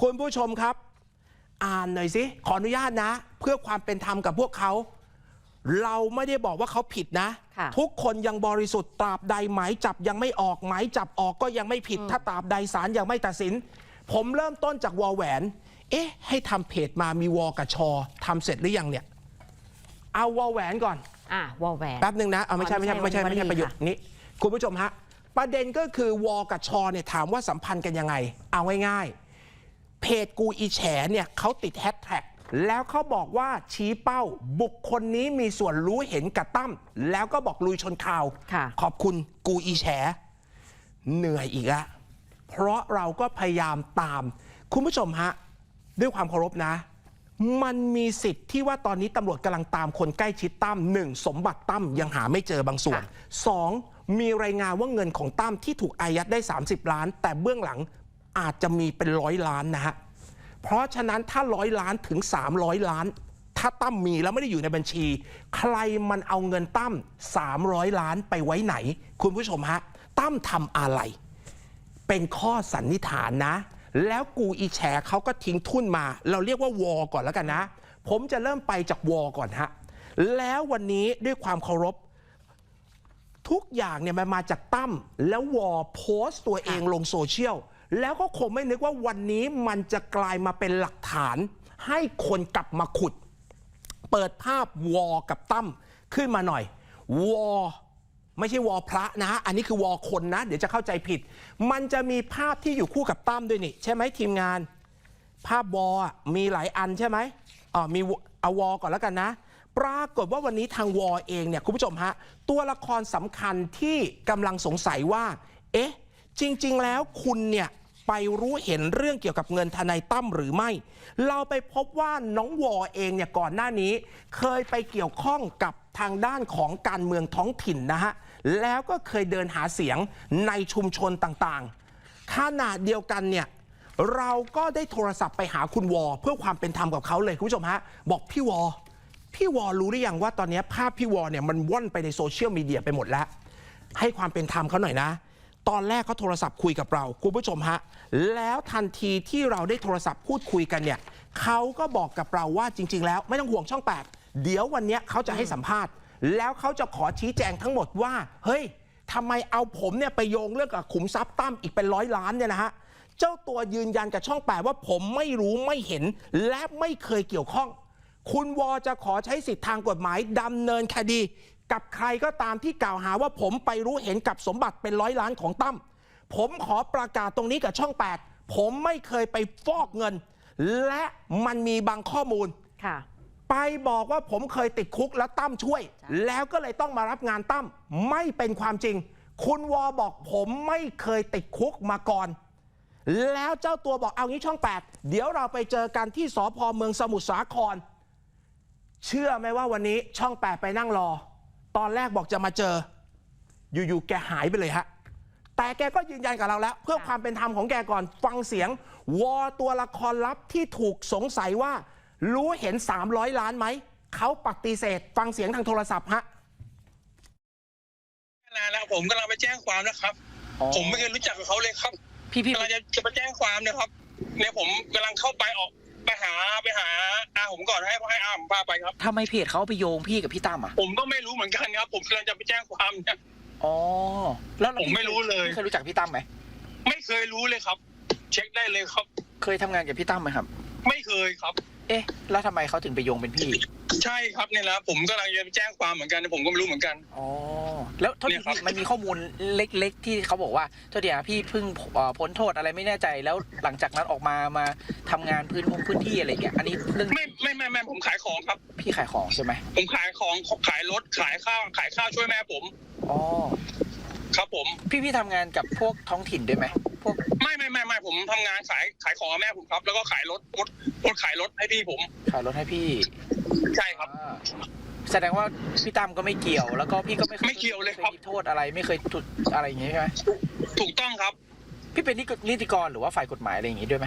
คุณผู้ชมครับ อ่านหน่อยสิ ขออนุญาตนะ เพื่อความเป็นธรรมกับพวกเขา เราไม่ได้บอกว่าเขาผิดนะค่ะทุกคนยังบริสุทธิ์ตราบใดหมายจับยังไม่ออกหมายจับออกก็ยังไม่ผิด ถ้าตราบใดศาลยังไม่ตัดสิน ผมเริ่มต้นจากวอแหวน เอ๊ะ ให้ทำเพจมามีวอกับชอทำเสร็จหรือยังเนี่ย เอาวอแหวนก่อนอะวอลแหวนแป๊บหนึ่งนะเอาไม่ใช่อ๋อไม่ใช่ไม่ใช่ไม่ไม่ใช่ใช่วลีประโยคค่ะนี้คุณผู้ชมฮะประเด็นก็คือวอกับชอเนี่ยถามว่าสัมพันธ์กันยังไง เอาง่ายๆ เพจกูอีแฉเนี่ยเขาติดแฮชแท็กแล้วเขาบอกว่าชี้เป้า บุคคลนี้มีส่วนรู้เห็นกับตั้มแล้วก็บอกลุยชนข่าวค่ะขอบคุณกูอีแฉ เหนื่อยอีกอะเพราะเราก็พยายามตาม คุณผู้ชมฮะ ด้วยความเคารพนะ มันมีสิทธิ์ที่ว่าตอนนี้ตำรวจกำลังตามคนใกล้ชิดตั้มหนึ่งสมบัติตั้มยังหาไม่เจอบางส่วนค่ะสองมีรายงานว่าเงินของตั้มที่ถูกอายัดได้ 30 ล้าน แต่เบื้องหลัง อาจจะมีเป็นร้อยล้านนะฮะ เพราะฉะนั้นถ้าร้อยล้านถึง 300 ล้าน ถ้าตั้มมีแล้วไม่ได้อยู่ในบัญชี ใครมันเอาเงินตั้ม300 ล้านไปไว้ไหน คุณผู้ชมฮะ ตั้มทำอะไร เป็นข้อสันนิษฐานนะ แล้วกูอีแฉเขาก็ทิ้งทุนมา เราเรียกว่าวอก่อนแล้วกันนะ ผมจะเริ่มไปจากวอก่อนฮะ แล้ววันนี้ด้วยความเคารพทุกอย่างเนี่ยมันมาจากตั้มแล้ววอโพสต์ตัวเองลงโซเชียล แล้วก็คงไม่นึกว่าวันนี้มันจะกลายมาเป็นหลักฐาน ให้คนกลับมาขุด เปิดภาพวอกับตั้มขึ้นมาหน่อยวอไม่ใช่วอพระนะ อันนี้คือวอคนนะ เดี๋ยวจะเข้าใจผิด มันจะมีภาพที่อยู่คู่กับตั้มด้วยนี่ ใช่ไหมทีมงาน ภาพวอลมีหลายอันใช่ไหมอ๋อมีเอาวอก่อนแล้วกันนะ ปรากฏว่าวันนี้ทางวอเองเนี่ยคุณผู้ชมฮะ ตัวละครสำคัญที่กำลังสงสัยว่า เอ๊ะ จริง ๆ แล้วคุณเนี่ยไปรู้เห็นเรื่องเกี่ยวกับเงินทนายตั้มหรือไม่ เราไปพบว่าน้องวอเองเนี่ยก่อนหน้านี้ เคยไปเกี่ยวข้องกับทางด้านของการเมืองท้องถิ่นนะฮะ แล้วก็เคยเดินหาเสียงในชุมชนต่างๆ ขณะเดียวกันเนี่ยเราก็ได้โทรศัพท์ไปหาคุณวอ เพื่อความเป็นธรรมกับเขาเลยคุณผู้ชมฮะ บอกพี่วอ พี่วอรู้หรือยังว่าตอนนี้ภาพพี่วอเนี่ยมันว่อนไปในโซเชียลมีเดียไปหมดแล้ว ให้ความเป็นธรรมเขาหน่อยนะ ตอนแรกเขาโทรศัพท์คุยกับเรา คุณผู้ชมฮะ แล้วทันทีที่เราได้โทรศัพท์พูดคุยกันเนี่ยเขาก็บอกกับเราว่าจริง ๆ แล้วไม่ต้องห่วงช่อง 8 เดี๋ยววันนี้เขาจะให้สัมภาษณ์ แล้วเขาจะขอชี้แจงทั้งหมดว่า เฮ้ยทำไมเอาผมเนี่ยไปโยงเรื่องกับขุมทรัพย์ตั้มอีกเป็นร้อยล้านเนี่ยนะฮะเจ้าตัวยืนยันกับช่องแปดว่าผมไม่รู้ไม่เห็น และไม่เคยเกี่ยวข้อง คุณวอจะขอใช้สิทธิทางกฎหมายดำเนินคดี กับใครก็ตามที่กล่าวหาว่าผมไปรู้เห็นกับสมบัติเป็นร้อยล้านของตั้มผมขอประกาศตรงนี้กับช่อง 8 ผมไม่เคยไปฟอกเงิน และมันมีบางข้อมูลค่ะไปบอกว่าผมเคยติดคุกแล้วตั้มช่วย แล้วก็เลยต้องมารับงานตั้มไม่เป็นความจริง คุณวอบอกผมไม่เคยติดคุกมาก่อน แล้วเจ้าตัวบอกเอางี้ช่อง 8 เดี๋ยวเราไปเจอกันที่สพเมืองสมุทรสาคร เชื่อไหมว่าวันนี้ช่อง 8 ไปนั่งรอ ตอนแรกบอกจะมาเจอ อยู่ๆแกหายไปเลยฮะแต่แกก็ยืนยันกับเราแล้ว เพื่อความเป็นธรรมของแกก่อนฟังเสียง วอตัวละครลับที่ถูกสงสัยว่า รู้เห็น 300 ล้านไหม เขาปฏิเสธ ฟังเสียงทางโทรศัพท์ฮะนานแล้วผมกำลังไปแจ้งความนะครับ ผมไม่เคยรู้จักกับเขาเลยครับพี่พี่กำลังจะจะไปแจ้งความเนะครับเนี่ยผมกำลังเข้าไปออก ไปหาไปหาอาผมก่อนให้ให้อาผมพาไปครับ ทำไมเพจเขาเอาไปโยงพี่กับพี่ตั้มอะ ผมก็ไม่รู้เหมือนกันครับ ผมกำลังจะไปแจ้งความเนี่ย อ๋อแล้วแล้วผมไม่รู้เลย พี่เคยรู้จักพี่ตั้มไหม ไม่เคยรู้เลยครับ เช็คได้เลยครับ เคยทำงานกับพี่ตั้มไหมครับ ไม่เคยครับ เอ๊ะ แล้วทำไมเขาถึงไปโยงเป็นพี่ ใช่ครับเนี่ยนะผมกำลังจะไปแจ้งความเหมือนกันผมก็ไม่รู้เหมือนกัน อ๋อ แล้วเท่าเนี่ที่ยครับ พี่มันมีข้อมูลเล็กๆ ที่เขาบอกว่าเท่าที่อะพี่เพิ่งเอ่อพ้นโทษอะไรไม่แน่ใจแล้วหลังจากนั้นออกมามาทำงานพื้นที่พื้นที่อะไรอย่างเงี้ยอันนี้เรื่องไม่ไม่ไม่ไม่ผมขายของครับ พี่ขายของใช่ไหมผมขายของขายรถขายข้าวขายข้าวช่วยแม่ผม อ๋อ ครับผม พี่พี่ทำงานกับพวกท้องถิ่นด้วยไหม พวกไม่ไม่ไม่ไม่ผมทำงานขายขายของกับแม่ผมครับ แล้วก็ขายรถรถรถขายรถให้พี่ผม ขายรถให้พี่ใช่ครับ อ่าแสดงว่าพี่ตั้มก็ไม่เกี่ยว แล้วก็พี่ก็ไม่คไม่เกี่ยวเลยครับ ไม่มีโทษอะไรไม่เคยถูกอะไรอย่างงี้ใช่ไหมถูกต้องครับ พี่เป็นนิติกรหรือว่าฝ่ายกฎหมายอะไรอย่างงี้ด้วยไหม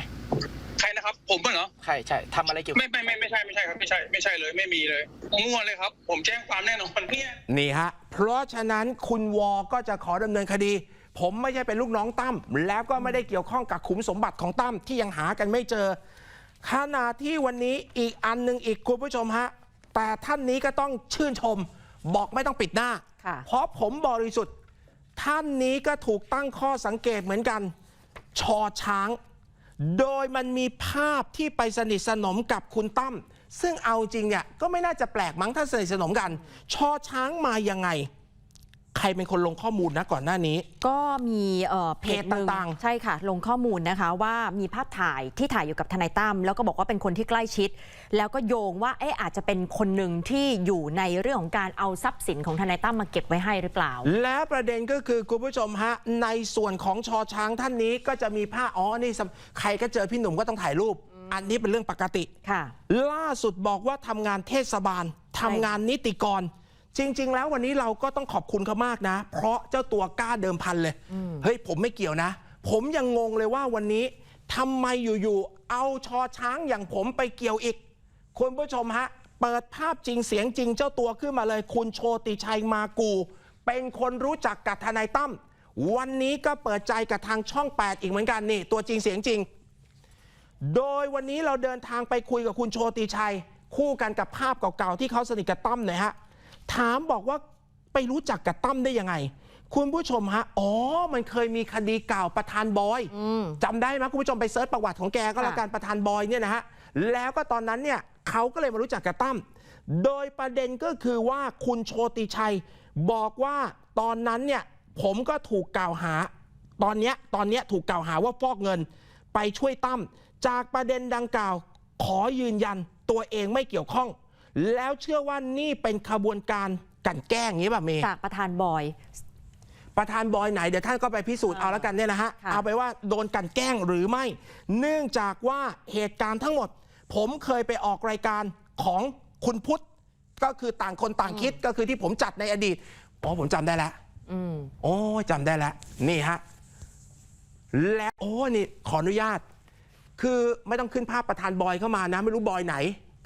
ใครนะครับ ผมเหรอใช่ใช่ทำอะไรเกี่ยวกับ ไม่ไม่ไม่ไม่ใช่ไม่ใช่ครับไม่ใช่ไม่ใช่เลยไม่มีเลยมั่วเลยครับ ผมแจ้งความแน่นอนเนี่ย นี่ฮะ เพราะฉะนั้นคุณวอก็จะขอดำเนินคดี ผมไม่ใช่เป็นลูกน้องตั้มแล้วก็ไม่ได้เกี่ยวข้องกับขุมสมบัติของตั้มที่ยังหากันไม่เจอ ขณะที่วันนี้อีกอันหนึ่งอีกคุณผู้ชมฮะ แต่ท่านนี้ก็ต้องชื่นชม บอกไม่ต้องปิดหน้าค่ะเพราะผมบริสุทธิ์ ท่านนี้ก็ถูกตั้งข้อสังเกตเหมือนกัน ชอช้าง โดยมันมีภาพที่ไปสนิทสนมกับคุณตั้มซึ่งเอาจริงเนี่ยก็ไม่น่าจะแปลกมั้งถ้าสนิทสนมกัน ชอช้างมายังไง ใครเป็นคนลงข้อมูลนะก่อนหน้านี้ ก็มีเอ่อเพจหนึ่งเพจต่างๆ ใช่ค่ะ ลงข้อมูลนะคะว่ามีภาพถ่ายที่ถ่ายอยู่กับทนายตั้มแล้วก็บอกว่าเป็นคนที่ใกล้ชิด แล้วก็โยงว่าเอ๊ะอาจจะเป็นคนหนึ่งที่อยู่ในเรื่องของการเอาทรัพย์สินของทนายตั้มมาเก็บไว้ให้หรือเปล่า และประเด็นก็คือคุณผู้ชมฮะ ในส่วนของชอช้างท่านนี้ก็จะมีผ้าอ๋อนี่สำใครก็เจอพี่หนุ่มก็ต้องถ่ายรูป อันนี้เป็นเรื่องปกติ ค่ะ ล่าสุดบอกว่าทำงานเทศบาลทำงานนิติกร จริง ๆ แล้ววันนี้เราก็ต้องขอบคุณเขามากนะ เพราะเจ้าตัวกล้าเดิมพันเลยเฮ้ยผมไม่เกี่ยวนะ ผมยังงงเลยว่าวันนี้ทำไมอยู่ๆเอาชอช้างอย่างผมไปเกี่ยวอีก คุณผู้ชมฮะ เปิดภาพจริงเสียงจริงเจ้าตัวขึ้นมาเลย คุณโชติชัยมากู เป็นคนรู้จักกับทนายตั้มวันนี้ก็เปิดใจกับทางช่อง 8 อีกเหมือนกันนี่ ตัวจริงเสียงจริง โดยวันนี้เราเดินทางไปคุยกับคุณโชติชัย คู่กันกับภาพเก่าๆที่เขาสนิทกับตั้มหน่อยฮะ ถามบอกว่าไปรู้จักกับตั้มได้ยังไง คุณผู้ชมฮะ อ๋อ มันเคยมีคดีเก่าประธานบอยอืมจำได้ไหมคุณผู้ชมไปเซิร์ชประวัติของแกก็แล้วกันประธานบอยเนี่ยนะฮะ แล้วก็ตอนนั้นเนี่ยเขาก็เลยมารู้จักกับตั้ม โดยประเด็นก็คือว่าคุณโชติชัยบอกว่าตอนนั้นเนี่ยผมก็ถูกกล่าวหา ตอนเนี้ยตอนเนี้ยถูกกล่าวหาว่าฟอกเงิน ไปช่วยตั้ม จากประเด็นดังกล่าว ขอยืนยันตัวเองไม่เกี่ยวข้อง แล้วเชื่อว่านี่เป็นขบวนการกลันแกล้งอย่างนี้ป่ะเมย์จากประธานบอย ประธานบอยไหนเดี๋ยวท่านก็ไปพิสูจน์อ่าเอาแล้วกันเนี่ยนะฮะค่ะเอาไปว่าโดนกลันแกล้งหรือไม่ เนื่องจากว่าเหตุการณ์ทั้งหมด ผมเคยไปออกรายการของคุณพุทธก็คือต่างคนต่างคิดก็คือที่ผมจัดในอดีตอ๋อผมจำได้แล้วอืมโอ้ยจำได้แล้ว นี่ฮะ และโอ้นี่ขออนุญาต คือไม่ต้องขึ้นภาพประธานบอยเข้ามานะ ไม่รู้บอยไหน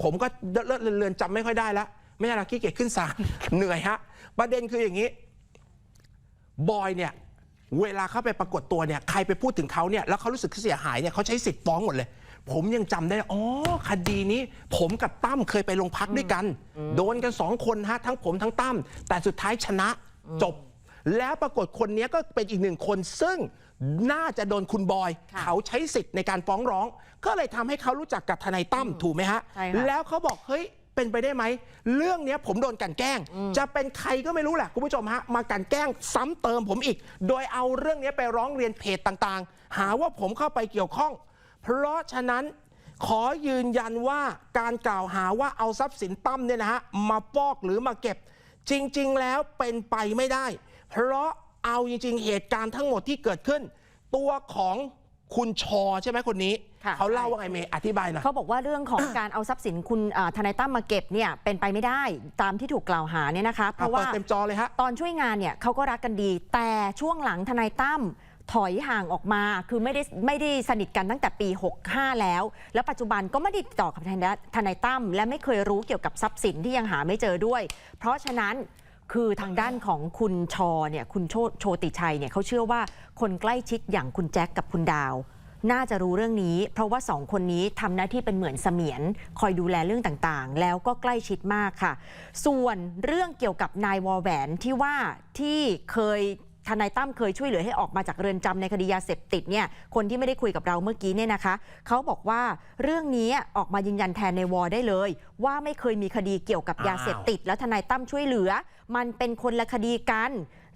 ผมก็เลอะเลือนๆจำไม่ค่อยได้แล้วไม่ใช่หรอกขี้เกียจขึ้นศาลเหนื่อยฮะ ประเด็นคืออย่างนี้ บอยเนี่ย เวลาเขาไปปรากฏตัวเนี่ย ใครไปพูดถึงเขาเนี่ย แล้วเขารู้สึกเสียหายเนี่ยเขาใช้สิทธิ์ฟ้องหมดเลย ผมยังจำได้ อ๋อ คดีนี้ ผมกับตั้มเคยไปโรงพักด้วยกัน โดนกันสองคนฮะ ทั้งผมทั้งตั้ม แต่สุดท้ายชนะจบ แล้วปรากฏคนนี้ก็เป็นอีกหนึ่งคนซึ่งน่าจะโดนคุณบอย ค่ะเขาใช้สิทธิ์ในการฟ้องร้อง ก็เลยทำให้เขารู้จักกับทนายตั้มถูกไหมฮะ ใช่ค่ะ แล้วเขาบอกเฮ้ยเป็นไปได้ไหม เรื่องเนี้ยผมโดนกลันแกล้ง จะเป็นใครก็ไม่รู้แหละคุณผู้ชมฮะ มากลันแกล้งซ้ำเติมผมอีก โดยเอาเรื่องเนี้ยไปร้องเรียนเพจต่างๆ หาว่าผมเข้าไปเกี่ยวข้อง เพราะฉะนั้นขอยืนยันว่าการกล่าวหาว่าเอาทรัพย์สินตั้มเนี่ยนะฮะมาฟอกหรือมาเก็บ จริงๆ แล้วเป็นไปไม่ได้ เพราะเอาจริงๆ เหตุการณ์ทั้งหมดที่เกิดขึ้น ตัวของคุณชอใช่ไหมคนนี้ ค่ะ เขาเล่าว่าไงเมย์อธิบายหน่อย เขาบอกว่าเรื่องของการเอาทรัพย์สินคุณอ่าทนายตั้มมาเก็บเนี่ยเป็นไปไม่ได้ตามที่ถูกกล่าวหาเนี่ยนะคะ เพราะว่าเปิดเต็มจอเลยฮะ ตอนช่วยงานเนี่ยเขาก็รักกันดี แต่ช่วงหลังทนายตั้มถอยห่างออกมา คือไม่ได้ไม่ได้สนิทกันตั้งแต่ปี 65 แล้ว แล้วปัจจุบันก็ไม่ได้ติดต่อกับทนายทนายตั้มและไม่เคยรู้เกี่ยวกับทรัพย์สินที่ยังหาไม่เจอด้วย เพราะฉะนั้น คือทางด้านของคุณชอเนี่ยคุณโชโชติชัยเนี่ยเขาเชื่อว่าคนใกล้ชิดอย่างคุณแจ็คกับคุณดาว น่าจะรู้เรื่องนี้ เพราะว่าสองคนนี้ทำหน้าที่เป็นเหมือนเสมียน คอยดูแลเรื่องต่างๆ แล้วก็ใกล้ชิดมากค่ะ ส่วนเรื่องเกี่ยวกับนายวอแหวนที่ว่าที่เคย ทนายตั้มเคยช่วยเหลือให้ออกมาจากเรือนจำในคดียาเสพติดเนี่ยคนที่ไม่ได้คุยกับเราเมื่อกี้เนี่ยนะคะเขาบอกว่าเรื่องนี้ออกมายืนยันแทนในวอได้เลย ว่าไม่เคยมีคดีเกี่ยวกับยาเสพติด แล้วทนายตั้มช่วยเหลือ มันเป็นคนละคดีกัน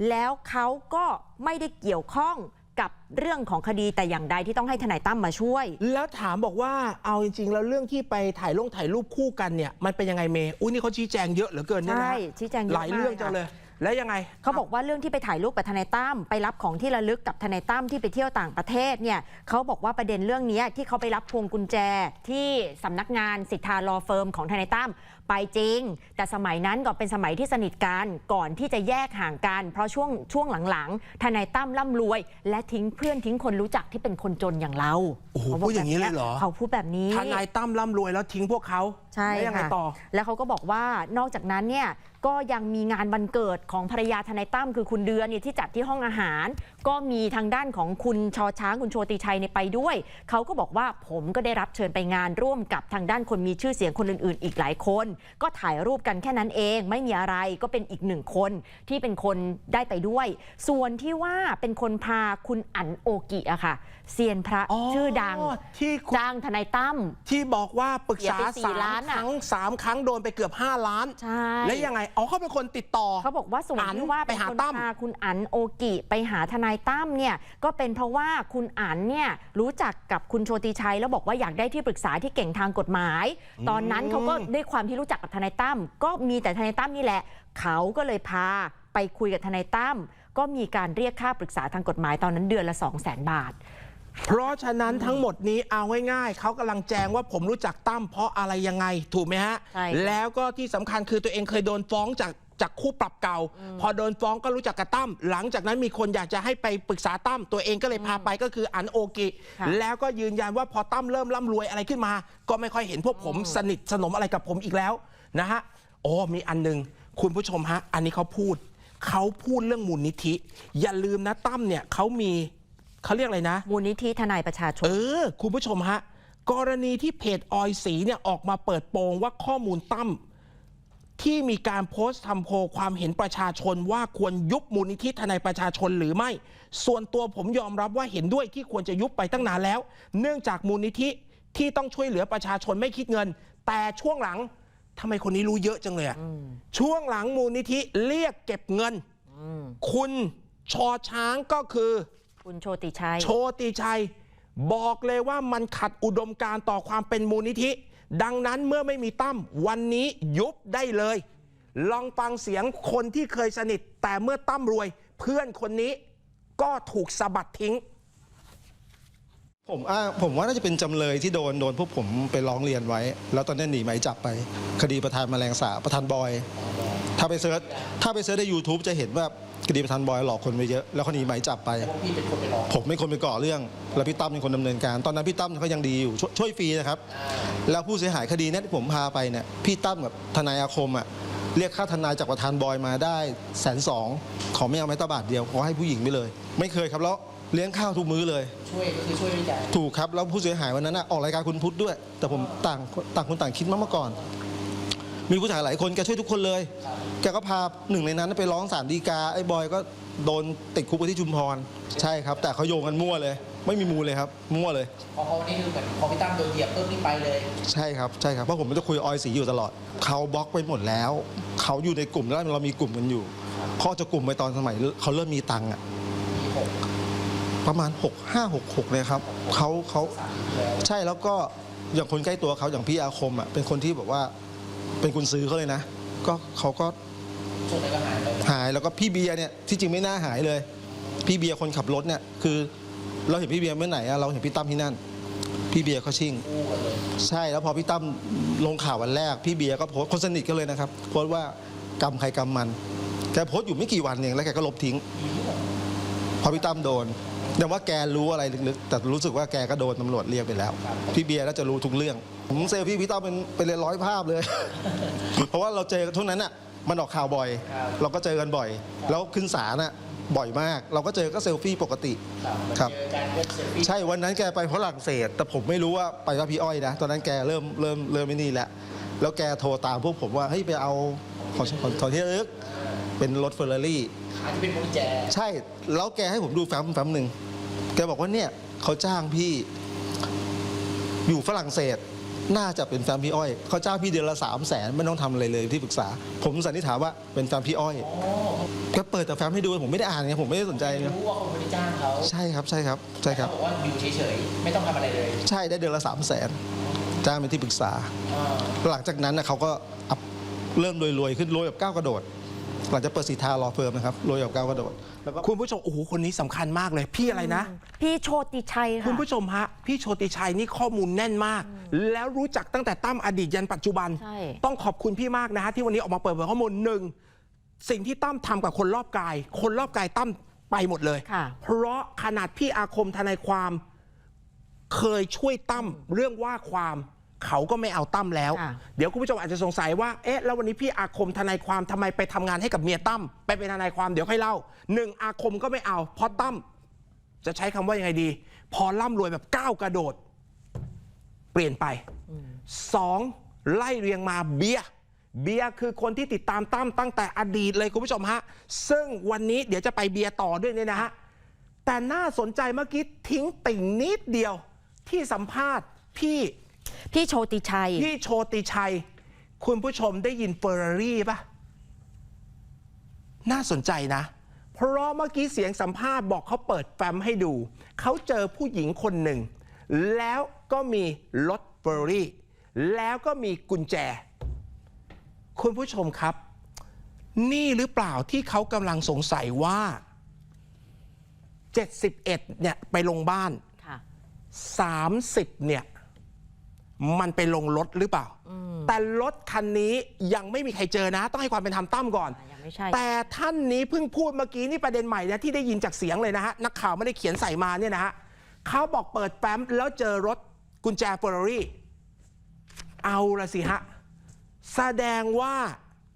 แล้วเขาก็ไม่ได้เกี่ยวข้องกับเรื่องของคดีแต่อย่างใดที่ต้องให้ทนายตั้มมาช่วย แล้วถามบอกว่าเอาจริง ๆ แล้วเรื่องที่ไปถ่ายลงถ่ายรูปคู่กันเนี่ยมันเป็นยังไงเมย์อุ้ยนี่เขาชี้แจงเยอะเหลือเกินเนี่ยนะใช่ชี้แจงเยอะหลายเรื่องมากจังค่ะเลย แล้วยังไงเขาบอกว่าเรื่องที่ไปถ่ายรูปกับทนายตั้มไปรับของที่ระลึกกับทนายตั้มที่ไปเที่ยวต่างประเทศเนี่ยเขาบอกว่าประเด็นเรื่องนี้ที่เขาไปรับพวงกุญแจที่สำนักงานสิทธาลอเฟิร์มของทนายตั้มไปจริง แต่สมัยนั้นก็เป็นสมัยที่สนิทกันก่อนที่จะแยกห่างกัน เพราะช่วงช่วงหลังๆทนายตั้มร่ำรวย และทิ้งเพื่อนทิ้งคนรู้จักที่เป็นคนจนอย่างเราโอ้โหขบกพูดอย่างนี้เลยเหรอเขาพูดแบบนี้ทนายตั้มร่ำรวยแล้วทิ้งพวกเขาใช่แล้วยังไงค่ะต่อ แล้วเขาก็บอกว่านอกจากนั้นเนี่ย ก็ยังมีงานวันเกิดของภรรยาทนายตั้มคือคุณเดือนเนี่ยที่จัดที่ห้องอาหาร ก็มีทางด้านของคุณชอช้างคุณโชติชัยเนี่ยไปด้วย เขาก็บอกว่าผมก็ได้รับเชิญไปงานร่วมกับทางด้านคนมีชื่อเสียงคนอื่น ๆ อีกหลายคน ก็ถ่ายรูปกันแค่นั้นเอง ไม่มีอะไรก็เป็นอีกหนึ่งคนที่เป็นคนได้ไปด้วย ส่วนที่ว่าเป็นคนพาคุณอั๋นโอกิอะค่ะเซียนพระชื่อดังที่คุณจ้างทนายตั้มที่บอกว่าปรึกษาเสียไปสี่สามล้านคอะรั้งสามครั้งโดนไปเกือบ 5 ล้านใช่แล้วยังไงอ๋อเขาเป็นคนติดต่อเขาบอกว่าส่วนอั๋นที่ว่าไปเป็นหาคนตั้มพาคุณอั๋นโอกิไปหาทนายตั้มเนี่ยก็เป็นเพราะว่าคุณอั๋นเนี่ยรู้จักกับคุณโชติชัย แล้วบอกว่าอยากได้ที่ปรึกษาที่เก่งทางกฎหมาย ตอนนั้นเขาก็ด้วยความที่รู้จักกับทนายตั้มก็มีแต่ทนายตั้มนี่แหละ เขาก็เลยพาไปคุยกับทนายตั้มก็มีการเรียกค่าปรึกษาทางกฎหมายตอนนั้นเดือนละ 2 0 0 0 0 0 บาทเพราะฉะนั้นทั้งหมดนี้เอาง่ายๆเขากำลังแจงว่าผมรู้จักตั้มเพราะอะไรยังไง ถูกไหมฮะใช่ค่ะแล้วก็ที่สำคัญคือตัวเองเคยโดนฟ้องจาก จากคู่ปรับเก่า พอโดนฟ้องก็รู้จักกับตั้มหลังจากนั้นมีคนอยากจะให้ไปปรึกษาตั้มตัวเองก็เลยพาไปก็คืออันโอกิค่ะแล้วก็ยืนยันว่าพอตั้มเริ่มร่ำรวยอะไรขึ้นมา ก็ไม่ค่อยเห็นพวกผมสนิทสนมอะไรกับผมอีกแล้วนะฮะโอ้มีอันหนึง คุณผู้ชมฮะ อันนี้เขาพูดเขาพูดเรื่องมูลนิธิ อย่าลืมนะตั้มเนี่ยเขามีเขาเรียกอะไรนะ มูลนิธิทนายประชาชน เออ คุณผู้ชมฮะ กรณีที่เพจออยสีเนี่ยออกมาเปิดโปงว่าข้อมูลตั้ม ที่มีการโพสต์ทำโพลความเห็นประชาชนว่าควรยุบมูลนิธิทนายประชาชนหรือไม่ ส่วนตัวผมยอมรับว่าเห็นด้วยที่ควรจะยุบไปตั้งนานแล้ว เนื่องจากมูลนิธิที่ต้องช่วยเหลือประชาชนไม่คิดเงิน แต่ช่วงหลังทำไมคนนี้รู้เยอะจังเลยอะช่วงหลังมูลนิธิเรียกเก็บเงิน คุณชอช้างก็คือคุณโชติชัย โชติชัย บอกเลยว่ามันขัดอุดมการณ์ต่อความเป็นมูลนิธิ ดังนั้นเมื่อไม่มีตั้มวันนี้ยุบได้เลย ลองฟังเสียงคนที่เคยสนิท แต่เมื่อตั้มรวย เพื่อนคนนี้ก็ถูกสะบัดทิ้ง ผมอ้างผมว่าน่าจะเป็นจำเลยที่โดนโดนพวกผมไปร้องเรียนไว้ แล้วตอนนั้นหนีหมายจับไป คดีประธานแมลงสาประธานบอย ถ้าไปเซิร์ชถ้าไปเซิร์ชใน YouTube จะเห็นว่า คดีประธานบอยหลอกคนไปเยอะแล้วเขาหนีหมายจับไป พี่เป็นคนไปร้องผมเป็นคนไปก่อเรื่อง แล้วพี่ตั้มเป็นคนดำเนินการ ตอนนั้นพี่ตั้มเขายังดีอยู่ช่วยช่วยฟรีนะครับ แล้วผู้เสียหายคดีเนี้ยที่ผมพาไปเนี่ยพี่ตั้มกับทนายอาคมอะเรียกค่าทนายจากประธานบอยมาได้แสนสองขอไม่เอาแม้แต่บาทเดียวขอให้ผู้หญิงไปเลย ไม่เคยครับแล้วเลี้ยงข้าวทุกมื้อเลย ช่วยก็คือช่วยวิจัยถูกครับแล้วผู้เสียหายวันนั้นน่ะออกรายการคุณพุทธด้วย แต่ผมต่างต่างคนต่างคิดมาเมื่อก่อน มีผู้เสียหายหลายคนแกช่วยทุกคนเลย แกก็พาหนึ่งในนั้นไปร้องศาลฎีกาไอ้บอยก็โดนติดคุกไปที่ชุมพร ใช่ครับ แต่เขาโยงกันมั่วเลย ไม่มีมูลเลยครับ มั่วเลย พอเขานี่คือเหมือนพอพี่ตั้มโดนเหยียบปุ๊บนี่ไปเลยใช่ครับใช่ครับเพราะผมจะคุยออยสีอยู่ตลอด เขาบล็อกไปหมดแล้ว เขาอยู่ในกลุ่มแล้วเรามีกลุ่มกันอยู่เขาจะกลุ่มไปตอนสมัยเขาเริ่มมีตังค์อะประมาณ 6 5 6 6เลยครับเขาเขาใช่แล้วก็อย่างคนใกล้ตัวเขาอย่างพี่อาคมอะเป็นคนที่แบบว่า เป็นคุณซื้อเขาเลยนะ ก็เขาก็ช่วงนั้นก็หายไปหายแล้วก็พี่เบียร์เนี่ยที่จริงไม่น่าหายเลย พี่เบียร์คนขับรถเนี่ยคือ เราเห็นพี่เบียร์เมื่อไหร่อะเราเห็นพี่ตั้มที่นั่น พี่เบียร์เขาชิ่ง ใช่แล้วพอพี่ตั้มลงข่าววันแรก พี่เบียร์ก็โพสต์คนสนิทกันเลยนะครับโพสต์ว่ากรรมใครกรรมมันแกโพสต์อยู่ไม่กี่วันเองแล้วแกก็ลบทิ้ง พอพี่ตั้มโดนแต่ว่าแกรู้อะไรลึกๆ แต่รู้สึกว่าแกก็โดนตำรวจเรียกไปแล้ว พี่เบียร์น่าจะรู้ทุกเรื่อง ผมเซลฟี่พี่ตั้มเป็นเป็นร้อยภาพเลย เพราะว่าเราเจอกันทุกนั้นอะมันออกข่าวบ่อย เราก็เจอกันบ่อย แล้วขึ้นศาลอะบ่อยมาก เราก็เจอก็เซลฟี่ปกติครับเจอการก็เซลฟี่ใช่วันนั้นแกไปฝรั่งเศส แต่ผมไม่รู้ว่าไปว่าพี่อ้อยนะตอนนั้นแกเริ่มเริ่มเริ่มไม่นี่แล้วแล้วแกโทรตามพวกผมว่าเฮ้ยไปเอาของของของที่ระลึกเป็นรถเฟอร์รารี่อาจจะเป็นกุญแจใช่แล้วแกให้ผมดูแฟ้มแฟ้มหนึ่งแกบอกว่าเนี่ยเขาจ้างพี่อยู่ฝรั่งเศส น่าจะเป็นแฟมพี่อ้อยเขาจ้างพี่เดือนละสามแสนไม่ต้องทำอะไรเลยที่ปรึกษา ผมสันนิษฐานว่าเป็นแฟมพี่อ้อยแกเปิดแต่แฟ้มให้ดูผมไม่ได้อ่านไงผมไม่ได้สนใจไงรู้ว่าคนคนที่จ้างเขาใช่ครับใช่ครับใช่ครับเขาบอกว่าอยู่เฉยๆ ไม่ต้องทำอะไรเลยใช่ได้เดือนละสามแสนจ้างเป็นที่ปรึกษา อ่าหลังจากนั้นนะเขาก็อัพเริ่มรวยๆ ขึ้นรวยแบบก้าวกระโดด หลังจากเปิดสีทารอเฟิร์มนะครับรวยแบบก้าวกระโดดแล้วก็คุณผู้ชมโอ้โหคนนี้สำคัญมากเลยพี่อะไรนะ พี่โชติชัยคุณค่ะผู้ชมฮะ พี่โชติชัยนี่ข้อมูลแน่นมาก แล้วรู้จักตั้งแต่ตั้มอดีตยันปัจจุบัน ใช่ ต้องขอบคุณพี่มากนะฮะ ที่วันนี้ออกมาเปิดเผยข้อมูลหนึ่งสิ่งที่ตั้มทำกับคนรอบกาย คนรอบกายตั้มไปหมดเลย ค่ะ เพราะขนาดพี่อาคมทนายความ เคยช่วยตั้มเรื่องว่าความ เขาก็ไม่เอาตั้มแล้วค่ะเดี๋ยวคุณผู้ชมอาจจะสงสัยว่าเอ๊ะแล้ววันนี้พี่อาคมทนายความทำไมไปทำงานให้กับเมียตั้มไปเป็นทนายความเดี๋ยวค่อยเล่าหนึ่งอาคมก็ไม่เอา เพราะตั้มจะใช้คำว่ายังไงดี พอร่ำรวยแบบก้าวกระโดด เปลี่ยนไปสองไล่เรียงมาเบียร์เบียร์คือคนที่ติดตามตั้มตั้งแต่อดีตเลยคุณผู้ชมฮะ ซึ่งวันนี้เดี๋ยวจะไปเบียร์ต่อด้วยเนี่ยนะฮะแต่น่าสนใจเมื่อกี้ทิ้งติ่งนิดเดียวที่สัมภาษณ์พี่ พี่โชติชัย พี่โชติชัย คุณผู้ชมได้ยินเฟอร์รารี่ปะน่าสนใจนะ เพราะเมื่อกี้เสียงสัมภาษณ์บอกเขาเปิดแฟ้มให้ดู เขาเจอผู้หญิงคนหนึ่ง แล้วก็มีรถเฟอร์รารี่ แล้วก็มีกุญแจ คุณผู้ชมครับ นี่หรือเปล่าที่เขากำลังสงสัยว่า 71 เนี่ยไปลงบ้านค่ะ30 เนี่ย มันไปลงรถหรือเปล่า แต่รถคันนี้ยังไม่มีใครเจอนะ ต้องให้ความเป็นธรรมตั้มก่อน ยังไม่ใช่ แต่ท่านนี้เพิ่งพูดเมื่อกี้นี่ประเด็นใหม่นะที่ได้ยินจากเสียงเลยนะฮะนักข่าวไม่ได้เขียนใส่มาเนี่ยนะฮะเขาบอกเปิดแฟ้มแล้วเจอรถกุญแจเฟอร์รารี่เอาละสิฮะแสดงว่า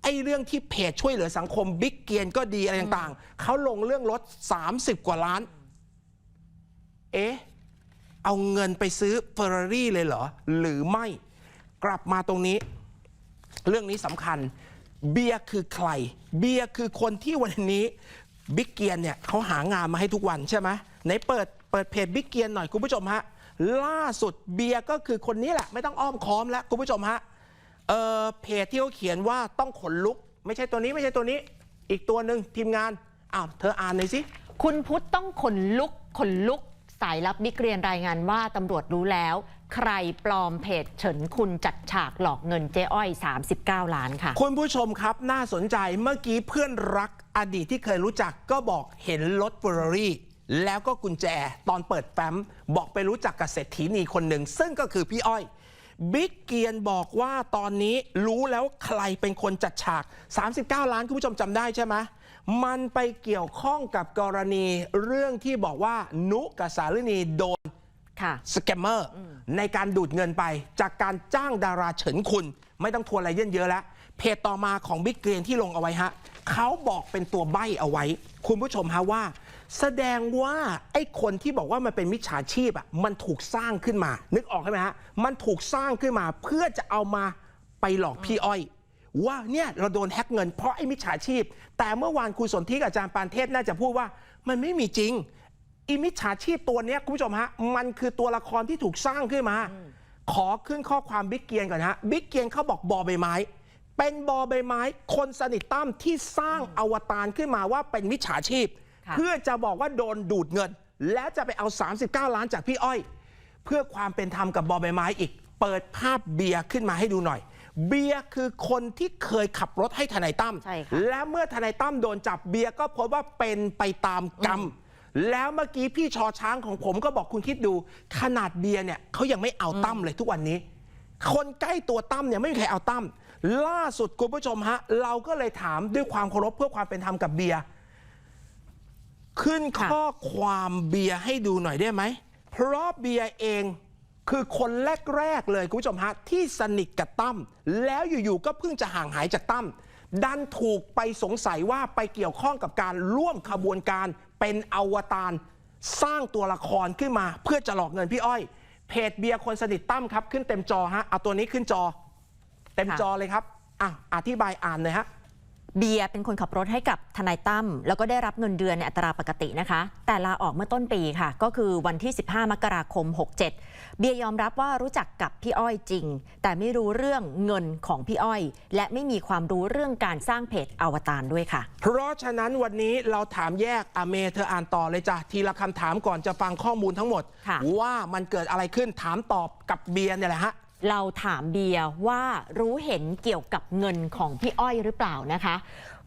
ไอ้เรื่องที่เพจช่วยเหลือสังคมบิ๊กเกียนก็ดีอะไรต่างๆเขาลงเรื่องรถ 30 กว่าล้าน เอ๊ะ เอาเงินไปซื้อเฟอร์รารี่เลยเหรอ หรือไม่กลับมาตรงนี้ เรื่องนี้สำคัญ เบียร์คือใคร เบียร์คือคนที่วันนี้บิ๊กเกียนเนี่ยเขาหางานมาให้ทุกวันใช่ไหมไหนเปิดเปิดเพจบิ๊กเกียนหน่อยคุณผู้ชมฮะล่าสุดเบียร์ก็คือคนนี้แหละ ไม่ต้องอ้อมค้อมแล้วคุณผู้ชมฮะเออเพจที่เขาเขียนว่าต้องขนลุก ไม่ใช่ตัวนี้ไม่ใช่ตัวนี้ อีกตัวหนึ่งทีมงานอ้าวเธออ่านหน่อยสิคุณพุทธต้องขนลุกขนลุก สายลับบิ๊กเรียนรายงานว่าตำรวจรู้แล้ว ใครปลอมเพจเฉินคุณจัดฉากหลอกเงินเจ๊อ้อย 39 ล้านค่ะ คุณผู้ชมครับน่าสนใจเมื่อกี้เพื่อนรักอดีตที่เคยรู้จักก็บอกเห็นรถเฟอร์รารี่แล้วก็กุญแจตอนเปิดแฟ้มบอกไปรู้จักกับเศรษฐีนีคนหนึ่ง ซึ่งก็คือพี่อ้อยบิ๊กเกียนบอกว่าตอนนี้รู้แล้วใครเป็นคนจัดฉาก 39 ล้านคุณผู้ชมจำได้ใช่ไหม มันไปเกี่ยวข้องกับกรณีเรื่องที่บอกว่านุกับสาลินีโดนค่ะสแกมเมอร์ในการดูดเงินไป จากการจ้างดาราเฉินคุณ ไม่ต้องทวนอะไรเยอะเยอะแล้ว เพจต่อมาของบิ๊กเกรียนที่ลงเอาไว้ฮะเขาบอกเป็นตัวใบ้เอาไว้ คุณผู้ชมฮะว่า แสดงว่าไอ้คนที่บอกว่ามันเป็นมิจฉาชีพอะมันถูกสร้างขึ้นมา นึกออกใช่ไหมฮะมันถูกสร้างขึ้นมาเพื่อจะเอามาไปหลอกพี่อ้อย ว่าเนี่ยเราโดนแฮ็กเงินเพราะไอ้มิจฉาชีพ แต่เมื่อวานคุณสนธิกับอาจารย์ปานเทพน่าจะพูดว่า มันไม่มีจริงอีมิจฉาชีพตัวเนี้ยคุณผู้ชมฮะมันคือตัวละครที่ถูกสร้างขึ้นมา ขอขึ้นข้อความบิ๊กเกียนก่อนนะฮะบิ๊กเกียนเขาบอกบอใบไม้ เป็นบอใบไม้ คนสนิทตั้มที่สร้างอวตารขึ้นมาว่าเป็นมิจฉาชีพค่ะเพื่อจะบอกว่าโดนดูดเงิน และจะไปเอา 39 ล้านจากพี่อ้อย เพื่อความเป็นธรรมกับบอใบไม้อีก เปิดภาพเบียร์ขึ้นมาให้ดูหน่อย เบียร์คือคนที่เคยขับรถให้ทนายตั้ม ใช่ค่ะ และเมื่อทนายตั้มโดนจับเบียร์ก็พบว่าเป็นไปตามกรรม แล้วเมื่อกี้พี่ชอช้างของผมก็บอกคุณคิดดู ขนาดเบียร์เนี่ยเขายังไม่เอาตั้มเลยทุกวันนี้ คนใกล้ตัวตั้มเนี่ยไม่มีใครเอาตั้มล่าสุดคุณผู้ชมฮะ เราก็เลยถามด้วยความเคารพเพื่อความเป็นธรรมกับเบียร์ ขึ้นค่ะข้อความเบียร์ให้ดูหน่อยได้ไหม เพราะเบียร์เอง คือคนแรก ๆ เลยคุณผู้ชมฮะ ที่สนิทกับตั้มแล้วอยู่ ๆ ก็เพิ่งจะห่างหายจากตั้มดันถูกไปสงสัยว่าไปเกี่ยวข้องกับการร่วมขบวนการเป็นอวตารสร้างตัวละครขึ้นมา เพื่อจะหลอกเงินพี่อ้อย เพจเบียร์คนสนิทตั้มครับ ขึ้นเต็มจอฮะเอาตัวนี้ขึ้นจอ เต็มจอเลยครับอะอธิบายอ่านหน่อยฮะ เบียร์เป็นคนขับรถให้กับทนายตั้มแล้วก็ได้รับเงินเดือนในอัตราปกตินะคะ แต่ลาออกเมื่อต้นปีค่ะ ก็คือวันที่ 15 มกราคม 67 เบียร์ยอมรับว่ารู้จักกับพี่อ้อยจริง แต่ไม่รู้เรื่องเงินของพี่อ้อย และไม่มีความรู้เรื่องการสร้างเพจอวตารด้วยค่ะ เพราะฉะนั้นวันนี้เราถามแยกอเมเธออ่านต่อเลยจ้ะทีละคำถามก่อนจะฟังข้อมูลทั้งหมดค่ะว่ามันเกิดอะไรขึ้นถามตอบกับเบียร์เนี่ยแหละฮะ เราถามเบียร์ว่ารู้เห็นเกี่ยวกับเงินของพี่อ้อยหรือเปล่านะคะ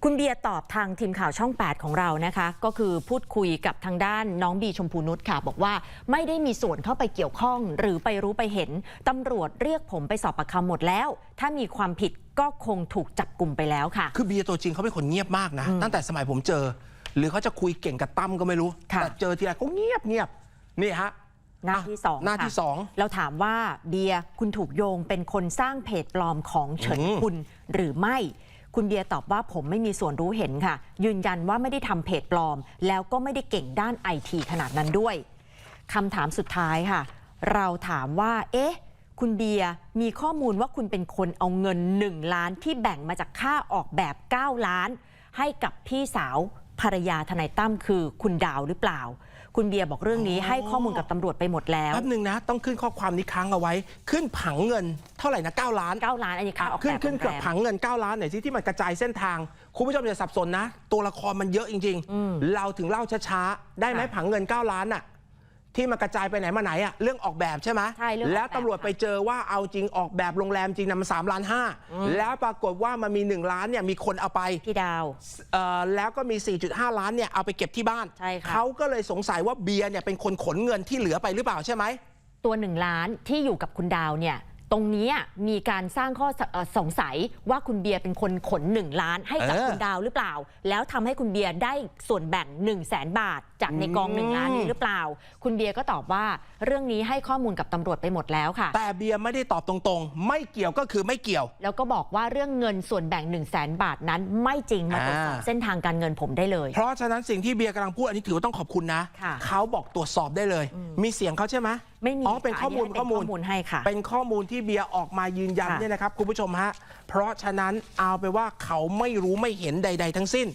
คุณเบียร์ตอบทางทีมข่าวช่อง 8 ของเรานะคะ ก็คือพูดคุยกับทางด้านน้องบีชมพูนุชค่ะ บอกว่าไม่ได้มีส่วนเข้าไปเกี่ยวข้อง หรือไปรู้ไปเห็นตำรวจเรียกผมไปสอบปากคำหมดแล้ว ถ้ามีความผิดก็คงถูกจับกลุ่มไปแล้วค่ะ คือเบียร์ตัวจริงเขาเป็นคนเงียบมากนะ ตั้งแต่สมัยผมเจอ หรือเขาจะคุยเก่งกับตั้มก็ไม่รู้ ค่ะ แต่เจอทีไรเขาเงียบเงียบนี่ฮะ หน้าที่สองหน้าค่ะที่สองเราถามว่าเบียร์คุณถูกโยงเป็นคนสร้างเพจปลอมของเฉินอืมคุณหรือไม่ คุณเบียร์ตอบว่าผมไม่มีส่วนรู้เห็นค่ะ ยืนยันว่าไม่ได้ทำเพจปลอม แล้วก็ไม่ได้เก่งด้านไอทีขนาดนั้นด้วยคำถามสุดท้ายค่ะ เราถามว่า เอ๊ะ คุณเบียร์มีข้อมูลว่าคุณเป็นคนเอาเงิน 1 ล้านที่แบ่งมาจากค่าออกแบบ 9 ล้าน ให้กับพี่สาวภรรยาทนายตั้มคือคุณดาวหรือเปล่า คุณเบียร์บอกเรื่องนี้อ๋อให้ข้อมูลกับตำรวจไปหมดแล้วแป๊บหนึ่งนะ ต้องขึ้นข้อความนี้ค้างเอาไว้ ขึ้นผังเงินเท่าไหร่นะ 9 ล้าน 9 ล้านอันนี้ค่าออกขึ้นแบบขึ้นโรงเกือบแรมผังเงิน 9 ล้านหน่อยสิที่มันกระจายเส้นทาง คุณผู้ชมอย่าสับสนนะ ตัวละครมันเยอะจริงอืมๆเราถึงเล่าช้าๆได้ไหมค่ะผังเงิน 9 ล้านอะ ที่มันกระจายไปไหนมาไหนอะเรื่องออกแบบใช่ไหมใช่เรื่องออกแบบแล้วตำรวจไปเจอว่าเอาจริงออกแบบโรงแรมจริงนะมันสามล้านห้าแล้วปรากฏว่ามันมี 1 ล้านเนี่ยมีคนเอาไปพี่ดาว เอ่อแล้วก็มี 4.5 ล้านเนี่ยเอาไปเก็บที่บ้านใช่ค่ะ เขาก็เลยสงสัยว่าเบียร์เนี่ยเป็นคนขนเงินที่เหลือไปหรือเปล่าใช่ไหม ตัวหนึ่งล้านที่อยู่กับคุณดาวเนี่ย ตรงเนี้ยมีการสร้างข้อสเอ่อสงสัยว่าคุณเบียร์เป็นคนขน 1 ล้านให้กับเออคุณดาวหรือเปล่า แล้วทำให้คุณเบียร์ได้ส่วนแบ่ง 1 0 0 0 0แสนบาท จากในกองอืม1ล้านนี้หรือเปล่า คุณเบียร์ก็ตอบว่าเรื่องนี้ให้ข้อมูลกับตำรวจไปหมดแล้วค่ะ แต่เบียร์ไม่ได้ตอบตรงๆ ไม่เกี่ยวก็คือไม่เกี่ยว แล้วก็บอกว่าเรื่องเงินส่วนแบ่ง 1 0 0 0 0แสนบาทนั้นไม่จริงมาตรวจสอบอ่าเส้นทางการเงินผมได้เลย เพราะฉะนั้นสิ่งที่เบียร์กำลังพูดอันนี้ถือว่าต้องขอบคุณนะค่ะเขาบอกตรวจสอบได้เลย มีเสียงเขาใช่ไหม ไม่มีอ๋อเป็นค่ะข้อมูลนนี้ข้อมูลเป็นข้อมูลให้ค่ะ เป็นข้อมูลที่เบียร์ออกมายืนยันค่ะเนี่ยนะครับคุณผู้ชมฮะเพราะฉะนั้นเอาไปว่าเขาไม่รู้ไม่เห็นใด ๆ ทั้งสิ้น